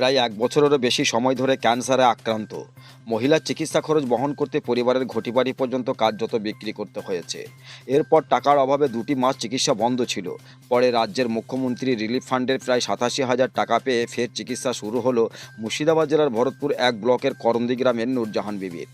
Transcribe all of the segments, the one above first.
প্রায় এক বছরেরও বেশি সময় ধরে ক্যান্সারে আক্রান্ত। মহিলা চিকিৎসা খরচ বহন করতে পরিবারের ঘটিবাড়ি পর্যন্ত কার্যত বিক্রি করতে হয়েছে। এরপর টাকার অভাবে দুটি মাস চিকিৎসা বন্ধ ছিল। পরে রাজ্যের মুখ্যমন্ত্রী রিলিফ ফান্ডের প্রায় সাতাশি হাজার টাকা পেয়ে ফের চিকিৎসা শুরু হলো মুর্শিদাবাদ জেলার ভরতপুর এক ব্লকের করন্দি গ্রামের নূরজাহান বিবির।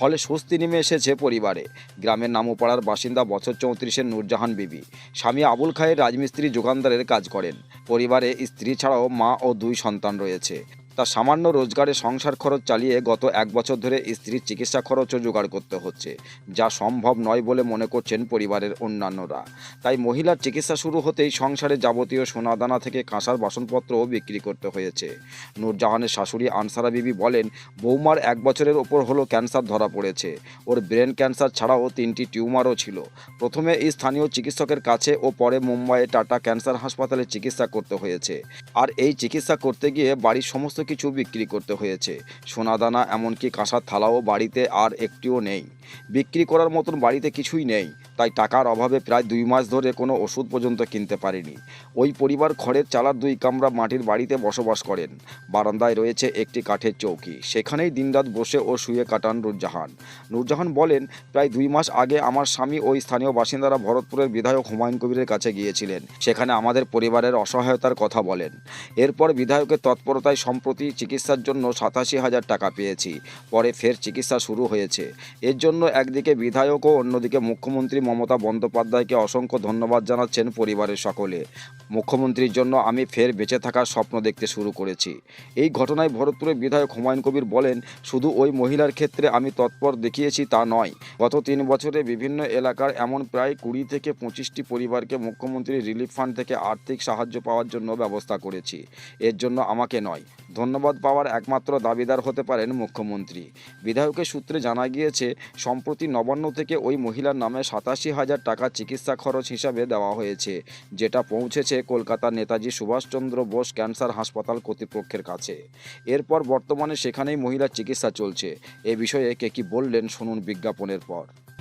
ফলে স্বস্তি নেমে এসেছে পরিবারে। গ্রামের নামোপাড়ার বাসিন্দা বছর চৌত্রিশের নূরজাহান বিবি। স্বামী আবুল খায়ের রাজমিস্ত্রি যোগানদারের কাজ করেন। পরিবারে স্ত্রী ছাড়াও মা ও দুই সন্তান রয়েছে। তার সামান্য রোজগারে সংসার খরচ চালিয়ে গত এক বছর ধরে স্ত্রীর চিকিৎসা খরচও জোগাড় করতে হচ্ছে, যা সম্ভব নয় বলে মনে করছেন পরিবারের অন্যান্যরা। তাই মহিলার চিকিৎসা শুরু হতেই সংসারে যাবতীয় সোনাদানা থেকে কাঁসার বাসনপত্রও বিক্রি করতে হয়েছে। নূরজাহানের শাশুড়ি আনসারা বিবি বলেন, বৌমার এক বছরের ওপর হলো ক্যান্সার ধরা পড়েছে। ওর ব্রেন ক্যান্সার ছাড়াও তিনটি টিউমারও ছিল। প্রথমে এই স্থানীয় চিকিৎসকের কাছে ও পরে মুম্বাইয়ে টাটা ক্যান্সার হাসপাতালে চিকিৎসা করতে হয়েছে। আর এই চিকিৎসা করতে গিয়ে বাড়ির সমস্ত কিছু বিক্রি করতে হয়েছে। সোনাদানা, এমনকি কাঁসার থালাও বাড়িতে আর একটিও নেই। বিক্রি করার মতন বাড়িতে কিছুই নেই। তাই টাকার অভাবে প্রায় দুই মাস ধরে কোনো ওষুধ পর্যন্ত কিনতে পারেনি। ওই পরিবার খড়ের চালার দুই কামরা মাটির বাড়িতে বসবাস করেন। বারান্দায় রয়েছে একটি কাঠের চৌকি। সেখানেই দিনরাত বসে ও শুয়ে কাটান নূরজাহান। নূরজাহান বলেন, প্রায় দুই মাস আগে আমার স্বামী ওই স্থানীয় বাসিন্দারা ভরতপুরের বিধায়ক হুমায়ুন কবিরের কাছে গিয়েছিলেন। সেখানে আমাদের পরিবারের অসহায়তার কথা বলেন। এরপর বিধায়কের তৎপরতায় সম্প্রতি চিকিৎসার জন্য সাতাশি হাজার টাকা পেয়েছি। পরে ফের চিকিৎসা শুরু হয়েছে। এর জন্য একদিকে বিধায়ক ও অন্যদিকে মুখ্যমন্ত্রী মমতা বন্দ্যোপাধ্যায়কে অসংখ্য ধন্যবাদ জানাচ্ছেন পরিবারের সকলে। মুখ্যমন্ত্রীর জন্য আমি ফের বেঁচে থাকার স্বপ্ন দেখতে শুরু করেছি। এই ঘটনায় ভরতপুরের বিধায়ক হুমায়ুন কবির বলেন, শুধু ওই মহিলার ক্ষেত্রে আমি তৎপর দেখিয়েছি তা নয়। গত তিন বছরে বিভিন্ন এলাকার এমন প্রায় কুড়ি থেকে পঁচিশটি পরিবারকে মুখ্যমন্ত্রী রিলিফ ফান্ড থেকে আর্থিক সাহায্য পাওয়ার জন্য ব্যবস্থা করেছি। এর জন্য আমাকে নয় ধন্যবাদ পাওয়ার একমাত্র দাবিদার হতে পারেন মুখ্যমন্ত্রী। বিধায়কের সূত্রে জানা গিয়েছে, সম্প্রতি নবান্ন থেকে ওই মহিলার নামে সাতাশি হাজার টাকা চিকিৎসা খরচ হিসাবে দেওয়া হয়েছে, যেটা পৌঁছেছে কলকাতার নেতাজি সুভাষচন্দ্র বোস ক্যান্সার হাসপাতাল কর্তৃপক্ষের কাছে। এরপর বর্তমানে সেখানেই মহিলার চিকিৎসা চলছে। এ বিষয়ে কে কি বললেন, শুনুন বিজ্ঞাপনের পর।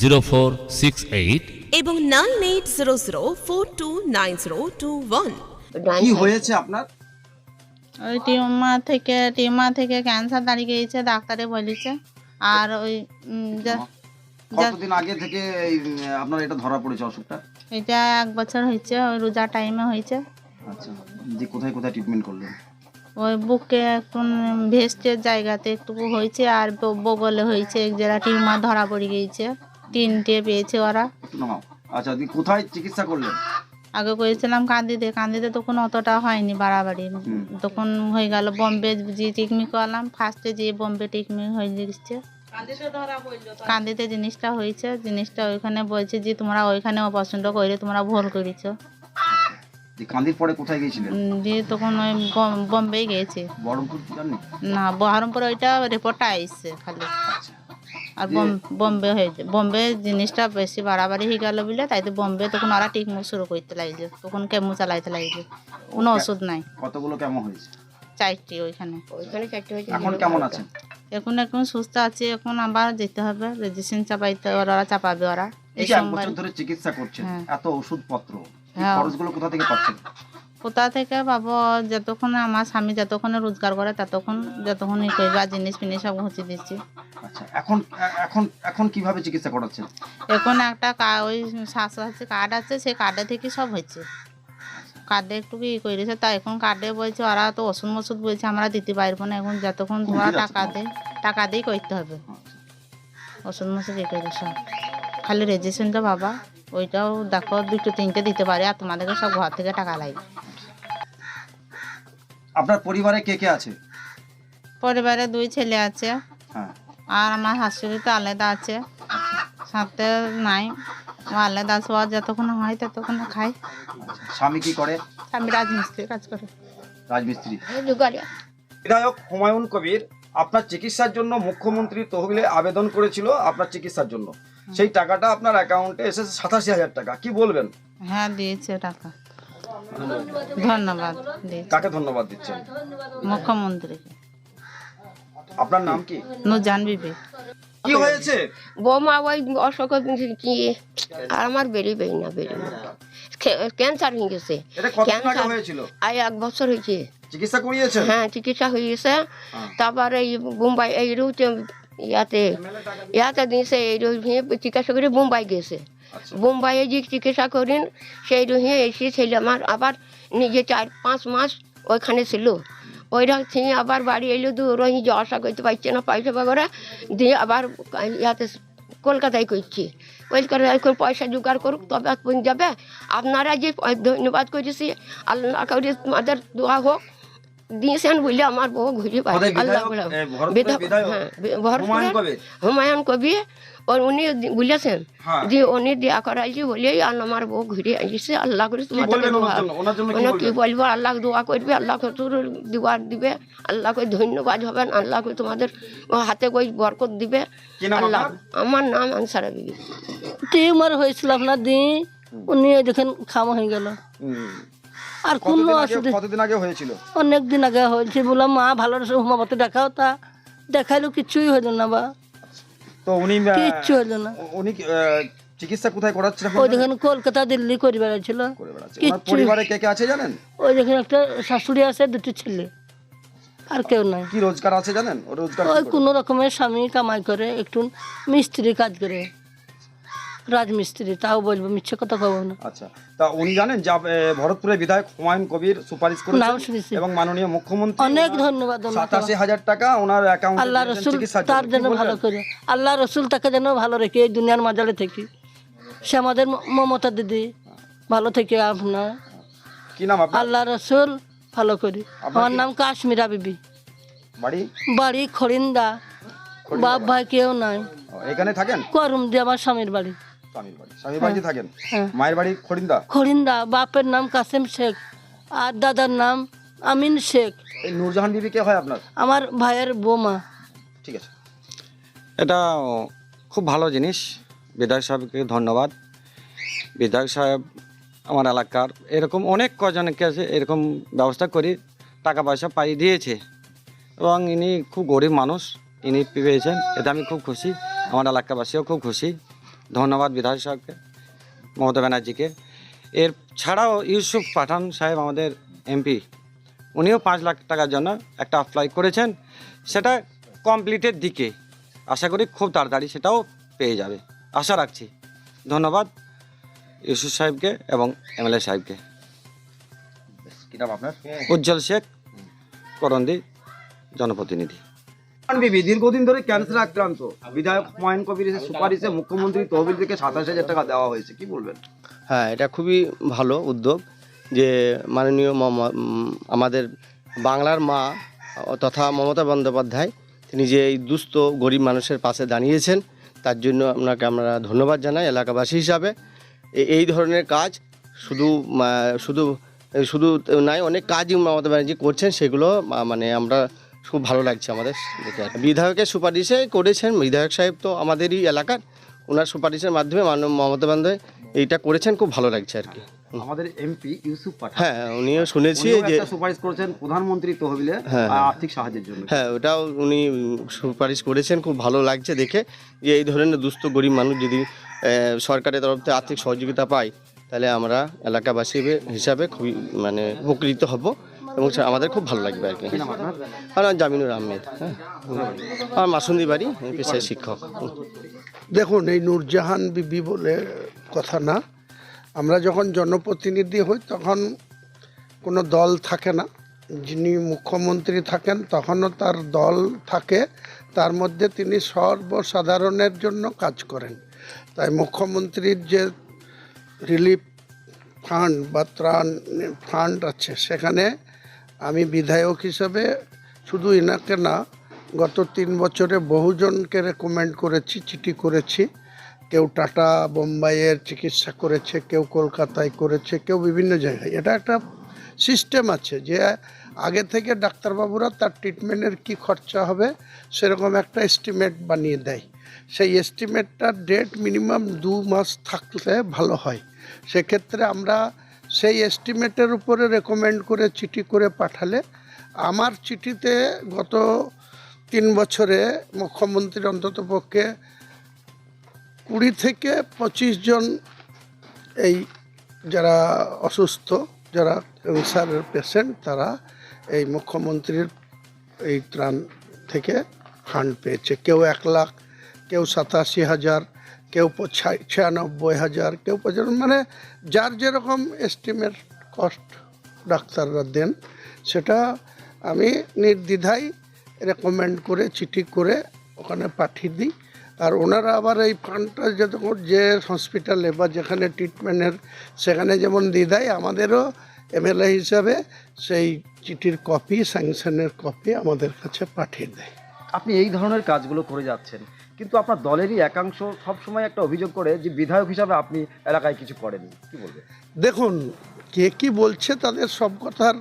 zero four six eight এবং nine eight zero zero four two nine zero two one কি হয়েছে আপনার? ওই টিউমার থেকে টিউমার থেকে ক্যান্সার দাঁড়িয়ে গিয়েছে ডাক্তারে বলেছে। আর ওই কতদিন আগে থেকে আপনার এটা ধরা পড়েছে অসুখটা? এটা এক বছর হয়েছে ওই রোজা টাইমে হয়েছে। আচ্ছা যে কোথায় কোথায় ট্রিটমেন্ট করলেন? ওই বুকে একটু ভেস্টের জায়গাতে একটু হয়েছে আর বগলে হয়েছে এক জায়গা টিউমার ধরা পড়ে গিয়েছে। তিনটে পেয়েছে ওরা। আচ্ছা আপনি কোথায় চিকিৎসা করলেন? আগে করেছিলাম কান্দিতে। কান্দিতে তখন অতটা হয়নি বাড়াবাড়ি। তখন হয়ে গেল বম্বে যে টিকমি করলাম ফার্স্টে যে বম্বে টিকমি হয়ে গেছে। কান্দিতে জিনিসটা হয়েছে। জিনিসটা ওইখানে বলছে যে তোমরা ওইখানে পছন্দ করে তোমরা ভুল করেছ। যে কান্দির পরে কোথায় গিয়েছিলেন? দিয়ে তখন ওই বম- বম্বে গেছে বহরমপুর না বহরমপুর ওইটা রিপোর্টটা আসছে খালি। আচ্ছা। আর বম- বম্বে হয়েছে বম্বে জিনিসটা বেশি বাড়াবাড়ি হয়ে গেল বলে তাই তো বম্বে তখন ওরা টিকমু শুরু করতে লাগছে তখন কেমু চালাইতে লাগছে কোনো ওষুধ নাই। কতগুলো কেমন হয়েছে? চারটি ওইখানে। এখন কেমন আছেন এখন এখন সুস্থ আছে এখন আবার যেতে হবে। রেজিস্ট্রেশন চাপাইতে ওরা চাপাবে ওরা। এই সোমবার বছর ধরে চিকিৎসা করছেন হ্যাঁ। এত ওষুধপত্র হ্যাঁ। খরচগুলো কোথা থেকে পাচ্ছেন? কোথা থেকে পাবো? যতক্ষণ আমার স্বামী যতক্ষণ রোজগার করে ততক্ষণ যতক্ষণ ই করবে জিনিস ফিনিস সব ঘুচি দিচ্ছি। আচ্ছা এখন এখন এখন কীভাবে চিকিৎসা করাচ্ছেন? এখন একটা কা- ওই স্বাস্থ্য সাথী কার্ড আছে সেই কার্ডে থেকে সব হচ্ছে কার্ডে একটু ই করেছে তা এখন কার্ডে বলছে ওরা তো ওষুধ মষুধ বলছে আমরা দিতে পারব না এখন যতক্ষণ ঠিক আছে, টাকা দে টাকা দিয়েই করতে হবে। ওষুধ মষুধ ই করে সব। খালি রেজিস্ট্রেশনটা বাবা ওইটাও দেখো দুটো তিনটে দিতে পারে আর তোমাদেরকে সব ঘর থেকে টাকা লাগে। আপনার পরিবারে কে কে আছে? পরিবারে দুই ছেলে আছে। হ্যাঁ। আর আমার শাশুড়ি তো আলাদা আছে। সাথে নাই। ও আলাদা আছে যতক্ষণ হয় ততক্ষণ খাই স্বামী কি করে? স্বামী রাজমিস্ত্রি কাজ করে। রাজমিস্ত্রি। বিধায়ক হুমায়ুন কবির আপনার চিকিৎসার জন্য মুখ্যমন্ত্রী তহবিলে আবেদন করেছিল আপনার চিকিৎসার জন্য। সেই টাকাটা আপনার অ্যাকাউন্টে এসেছে সাতাশি হাজার টাকা। কি বলবেন? হ্যাঁ দিয়েছে টাকা। ধন্যবাদ। কাকে ধন্যবাদ দিচ্ছেন? মুখ্যমন্ত্রীকে। আপনার নাম কি? নুজান বিবি। কি হয়েছে? বৌমা ওই অসুখ কি? আর আমার বেরিবেই না বেরিবে ক্যান্সার হয়ে গেছে। ক্যান্সার হয়েছিল? আই এক বছর হয়েছে। চিকিৎসা করিয়েছেন? হ্যাঁ চিকিৎসা হয়ে গেছে। হ্যাঁ। তারপরে এই মুম্বাই এই রুতে ইয়াতে ইয়াতে দিয়েছে এই রুহিয়ে চিকিৎসা করে মুম্বাই গেছে। আচ্ছা। মুম্বাইয়ে যে চিকিৎসা করেন সেই রুহিয়ে এসে ছেলে আমার। আবার নিজে চার পাঁচ মাস ওইখানে ছিল। ওইটা থেকে আবার বাড়ি এলো দু রহি যে আশা করতে পারছে না পয়সা বাগরে দিয়ে আবার ইয়াতে কলকাতায় করছি। কলকাতায় করে পয়সা জোগাড় করুক তবে আপনি যাবে? আপনারা যে ধন্যবাদ করেছি আল্লাহ করে তোমাদের দোয়া হোক দিয়েছেন বলে আমার বউ ঘুরে পাই আল্লাহ হ্যাঁ, হুমায়ুন কবি। আর উনি দি- বলেছেন হ্যাঁ। যে উনি দেয়া করাইছে বলেই আর আমার বউ ঘুরে আসছে আল্লাহ করে জন্য কি? বলব আল্লাহ দোয়া করবে আল্লাহ তোর দোয়া দিবে আল্লাহ করে ধন্যবাদ হবেন আল্লাহ করে তোমাদের হাতে কই বরকত দিবে আল্লাহ আমার নাম আনসারা বিবি টিউমার হয়েছিল আপনার দিন উনি দেখেন খামা হয়ে গেল আর কোনো কতদিন আগে অসুবিধা কতদিন আগে হয়েছিল অনেক দিন আগে হয়েছে বললাম মা ভালো রসে হুমাবতে দেখাও তা দেখাইলো কিছুই হইল না বা তো উনি কিচ্ছু হলো না। উনি চিকিৎসা কোথায় করাচ্ছেন ওই দেখেন কলকাতা দিল্লি করে বেড়াচ্ছিল। করে বেড়াচ্ছে। ওনার কিচ্ছু। পরিবারে কে কে আছে জানেন? ওই দেখেন একটা শাশুড়ি আছে দুটি ছেলে। আর কেউ নাই। কি রোজগার আছে জানেন? রোজগার ওই কোনো রকমের স্বামী কামাই করে একটু মিস্ত্রি কাজ করে। রাজমিস্ত্রি তাও বলব মিথ্যে কথা কব না। আচ্ছা তা উনি জানেন যে ভরতপুরের বিধায়ক হুমায়ুন কবির সুপারিশ করেছেন। এবং মাননীয় মুখ্যমন্ত্রী অনেক ধন্যবাদ। সাতাশি হাজার টাকা ওনার অ্যাকাউন্টে আল্লাহ রসুল তার জন্য। ভালো? করে। আল্লাহ রসুল তাকে যেন ভালো রেখে এই দুনিয়ার মাজালে থেকে। সে আমাদের মমতা দিদি। ভালো থেকে আপনার কি নাম আল্লাহ রসুল ভালো করি। আমার নাম কাশ্মীরা বিবি। বাড়ি? বাড়ি খরিন্দা বাপ ভাই কেউ নাই। এখানে থাকেন? করুম দিয়ে আমার স্বামীর বাড়ি। স্বামীর বাড়ি। স্বামীর বাড়িতে থাকেন? হ্যাঁ। মায়ের বাড়ি খরিন্দা? খরিন্দা বাপের নাম কাসেম শেখ আর দাদার নাম আমিন শেখ। এই নূরজাহান বিবি কে হয় আপনার? আমার ভাইয়ের বৌমা। ঠিক আছে। এটা খুব ভালো জিনিস। বিধায়ক সাহেবকে ধন্যবাদ। বিধায়ক সাহেব আমার এলাকার এরকম অনেক কজনকে আছে এরকম ব্যবস্থা করি টাকা পয়সা পাইয়ে দিয়েছে। এবং ইনি খুব গরিব মানুষ ইনি পেয়েছেন এটা আমি খুব খুশি। আমার এলাকাবাসীও খুব খুশি। ধন্যবাদ বিধায়ক সাহেবকে মমতা ব্যানার্জিকে। এর ছাড়াও ইউসুফ পাঠান সাহেব আমাদের এমপি উনিও পাঁচ লাখ টাকার জন্য একটা অ্যাপ্লাই করেছেন। সেটা কমপ্লিটের দিকে। আশা করি খুব তাড়াতাড়ি সেটাও পেয়ে যাবে। আশা রাখছি। ধন্যবাদ ইউসুফ সাহেবকে এবং এমএলএ সাহেবকে। কি নাম আপনার? উজ্জ্বল শেখ করন্দি জনপ্রতিনিধি। দীর্ঘদিন ধরে ক্যান্সার আক্রান্ত। বিধায়ক হুমায়ুন কবির সুপারিশে মুখ্যমন্ত্রী তহবিল থেকে সাতাশ হাজার টাকা দেওয়া হয়েছে। কি বলবেন? হ্যাঁ এটা খুবই ভালো উদ্যোগ যে মাননীয় আমাদের বাংলার মা তথা মমতা বন্দ্যোপাধ্যায়, তিনি যে এই দুস্থ, গরিব মানুষের পাশে দাঁড়িয়েছেন, তার জন্য আপনাকে আমরা ধন্যবাদ জানাই এলাকাবাসী হিসাবে। এই ধরনের কাজ শুধু শুধু শুধু নাই, অনেক কাজই মমতা ব্যানার্জি করছেন, সেগুলো মানে আমরা খুব ভালো লাগছে আমাদের দেখে বিধায়কের সুপারিশে করেছেন বিধায়ক সাহেব তো আমাদেরই এলাকার ওনার সুপারিশের মাধ্যমে মানব মমতা বন্দ্যোপাধ্যায় এইটা করেছেন খুব ভালো লাগছে আর কি। আমাদের এমপি ইউসুফ পাঠান। হ্যাঁ উনিও শুনেছি যে সুপারিশ করেছেন প্রধানমন্ত্রী তহবিলে হ্যাঁ, আহ, আর্থিক সাহায্যের জন্য। হ্যাঁ ওটাও উনি সুপারিশ করেছেন খুব ভালো লাগছে দেখে যে এই ধরনের দুস্থ গরিব মানুষ যদি সরকারের তরফ থেকে আর্থিক সহযোগিতা পায় তাহলে আমরা এলাকাবাসী হিসাবে খুবই মানে উপকৃত হব। এবং আমাদের খুব ভালো লাগবে আর কি। নাম জামিনুর আহমেদ হ্যাঁ। আমার মাসুন্দি বাড়ি পেশায় শিক্ষক। দেখুন এই নূরজাহান বিবি বলে কথা না। আমরা যখন জনপ্রতিনিধি হই তখন কোনো দল থাকে না। যিনি মুখ্যমন্ত্রী থাকেন তখনও তার দল থাকে। তার মধ্যে তিনি সর্বসাধারণের জন্য কাজ করেন। তাই মুখ্যমন্ত্রীর যে রিলিফ ফান্ড বা ত্রাণ ফান্ড আছে সেখানে আমি বিধায়ক হিসাবে শুধু এনাকে না, গত তিন বছরে বহুজনকে রেকমেন্ড করেছি, চিঠি করেছি। কেউ টাটা বোম্বাইয়ের চিকিৎসা করেছে, কেউ কলকাতায় করেছে, কেউ বিভিন্ন জায়গায়। এটা একটা সিস্টেম আছে যে আগে থেকে ডাক্তারবাবুরা তার ট্রিটমেন্টের কি খরচা হবে, সেরকম একটা এস্টিমেট বানিয়ে দেয়। সেই এস্টিমেটটার ডেট মিনিমাম দু মাস থাকলে ভালো হয়। সেক্ষেত্রে আমরা সেই এস্টিমেটের উপরে রেকমেন্ড করে, চিঠি করে পাঠালে, আমার চিঠিতে গত তিন বছরে মুখ্যমন্ত্রীর অন্তত পক্ষে কুড়ি থেকে পঁচিশ জন এই যারা অসুস্থ, যারা ক্যান্সারের পেশেন্ট তারা এই মুখ্যমন্ত্রীর এই ত্রাণ থেকে ফান্ড পেয়েছে। কেউ এক লাখ, কেউ সাতাশি হাজার কেউ ছিয়ানব্বই হাজার, কেউ পঁচানব্বই মানে যার যেরকম এস্টিমেট কস্ট ডাক্তাররা দেন, সেটা আমি নির্দ্বিধায় রেকমেন্ড করে, চিঠি করে ওখানে পাঠিয়ে দিই। আর ওনারা আবার এই ফান্ডটা যখন যে হসপিটালে বা যেখানে ট্রিটমেন্টের সেখানে যেমন দিয়ে দেয় আমাদেরও এমএলএ হিসাবে সেই চিঠির কপি স্যাংশনের কপি আমাদের কাছে পাঠিয়ে দেয়। আপনি এই ধরনের কাজগুলো করে যাচ্ছেন। কিন্তু আপনার দলেরই একাংশ সবসময় একটা অভিযোগ করে যে বিধায়ক হিসাবে আপনি এলাকায় কিছু করেননি। কি বলবেন? দেখুন, কে কি বলছে তাদের সব কথার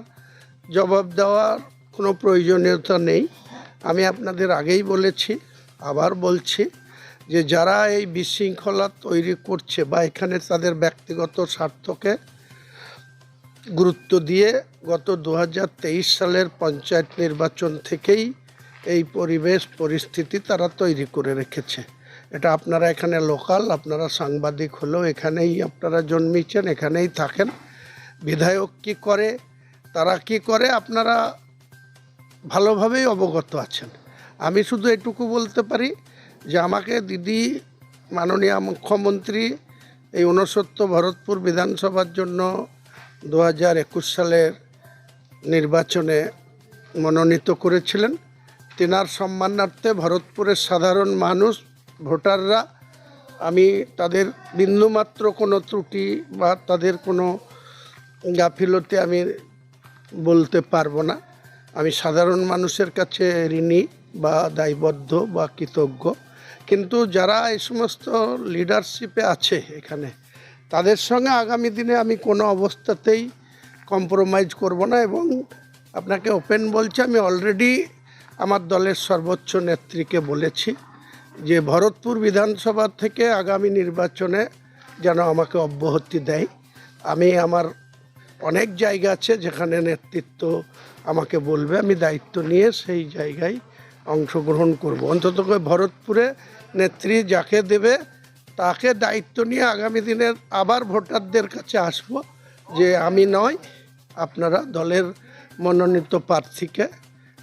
জবাব দেওয়ার কোনো প্রয়োজনীয়তা নেই। আমি আপনাদের আগেই বলেছি, আবার বলছি যে যারা এই বিশৃঙ্খলা তৈরি করছে বা এখানে তাদের ব্যক্তিগত স্বার্থকে গুরুত্ব দিয়ে গত দু হাজার তেইশ সালের পঞ্চায়েত নির্বাচন থেকেই এই পরিবেশ, পরিস্থিতি তারা তৈরি করে রেখেছে। এটা আপনারা এখানে লোকাল, আপনারা সাংবাদিক হলেও এখানেই আপনারা জন্মেছেন, এখানেই থাকেন। বিধায়ক কি করে, তারা কি করে, আপনারা ভালোভাবেই অবগত আছেন। আমি শুধু এটুকু বলতে পারি যে আমাকে দিদি, মাননীয় মুখ্যমন্ত্রী এই ঊনসত্তর ভরতপুর বিধানসভার জন্য দু হাজার একুশ সালের নির্বাচনে মনোনীত করেছিলেন। তেনার সম্মানার্থে ভরতপুরের সাধারণ মানুষ, ভোটাররা, আমি তাদের বিন্দুমাত্র কোনো ত্রুটি বা তাদের কোনো গাফিলতি আমি বলতে পারব না। আমি সাধারণ মানুষের কাছে ঋণী বা দায়বদ্ধ বা কৃতজ্ঞ। কিন্তু যারা এই সমস্ত লিডারশিপে আছে এখানে, তাদের সঙ্গে আগামী দিনে আমি কোনো অবস্থাতেই কম্প্রোমাইজ করব না এবং আপনাকে ওপেন বলছি, আমি অলরেডি আমার দলের সর্বোচ্চ নেত্রীকে বলেছি যে ভরতপুর বিধানসভা থেকে আগামী নির্বাচনে যেন আমাকে অব্যাহতি দেয়। আমি আমার অনেক জায়গা আছে যেখানে নেতৃত্ব আমাকে বলবে, আমি দায়িত্ব নিয়ে সেই জায়গায় অংশগ্রহণ করব। অন্তত ভরতপুরে নেত্রী যাকে দেবে, তাকে দায়িত্ব নিয়ে আগামী দিনের আবার ভোটারদের কাছে আসব যে আমি নয়, আপনারা দলের মনোনীত প্রার্থীকে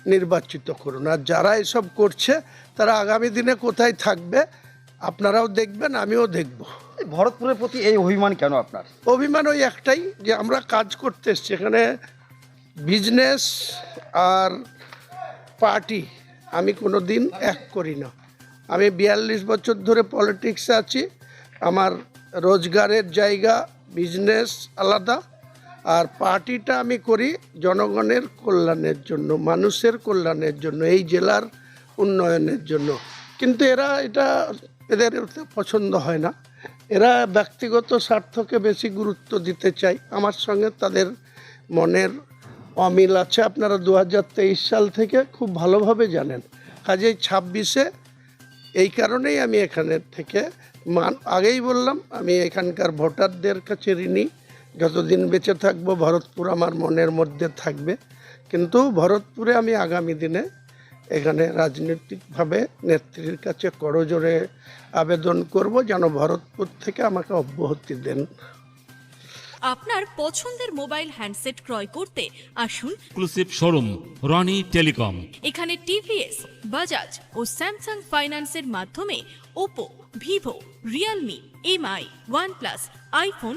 নির্বাচিত করুন। আর যারা এসব করছে তারা আগামী দিনে কোথায় থাকবে আপনারাও দেখবেন আমিও দেখব। ভরতপুরের প্রতি এই অভিমান কেন আপনার? অভিমান ওই একটাই যে আমরা কাজ করতে এসছি। এখানে বিজনেস আর পার্টি আমি কোনো দিন এক করি না। আমি বিয়াল্লিশ বছর ধরে পলিটিক্সে আছি। আমার রোজগারের জায়গা বিজনেস আলাদা। আর পার্টিটা আমি করি জনগণের কল্যাণের জন্য, মানুষের কল্যাণের জন্য, এই জেলার উন্নয়নের জন্য। কিন্তু এরা এটা এদের পছন্দ হয় না। এরা ব্যক্তিগত স্বার্থকে বেশি গুরুত্ব দিতে চায়। আমার সঙ্গে তাদের মনের অমিল আছে। আপনারা দু হাজার তেইশ সাল থেকে খুব ভালোভাবে জানেন। কাজেই ছাব্বিশে এই কারণেই আমি এখানে থেকে মান, আগেই বললাম, আমি এখানকার ভোটারদের কাছে ঋণী। যতদিন বেঁচে থাকব ভরতপুর আমার মনের মধ্যে থাকবে। কিন্তু ভরতপুরে আমি আগামী দিনে এখানে রাজনৈতিকভাবে নেত্রীর কাছে করজোরে আবেদন করব যেন ভরতপুর থেকে আমাকে অব্যাহতি দেন। আপনার পছন্দের মোবাইল হ্যান্ডসেট ক্রয় করতে আসুন। এক্সক্লুসিভ শোরুম রনি টেলিকম এখানে টিভিএস বাজাজ ও স্যামসাং ফাইন্যান্সের মাধ্যমে Oppo Vivo Realme MI OnePlus iPhone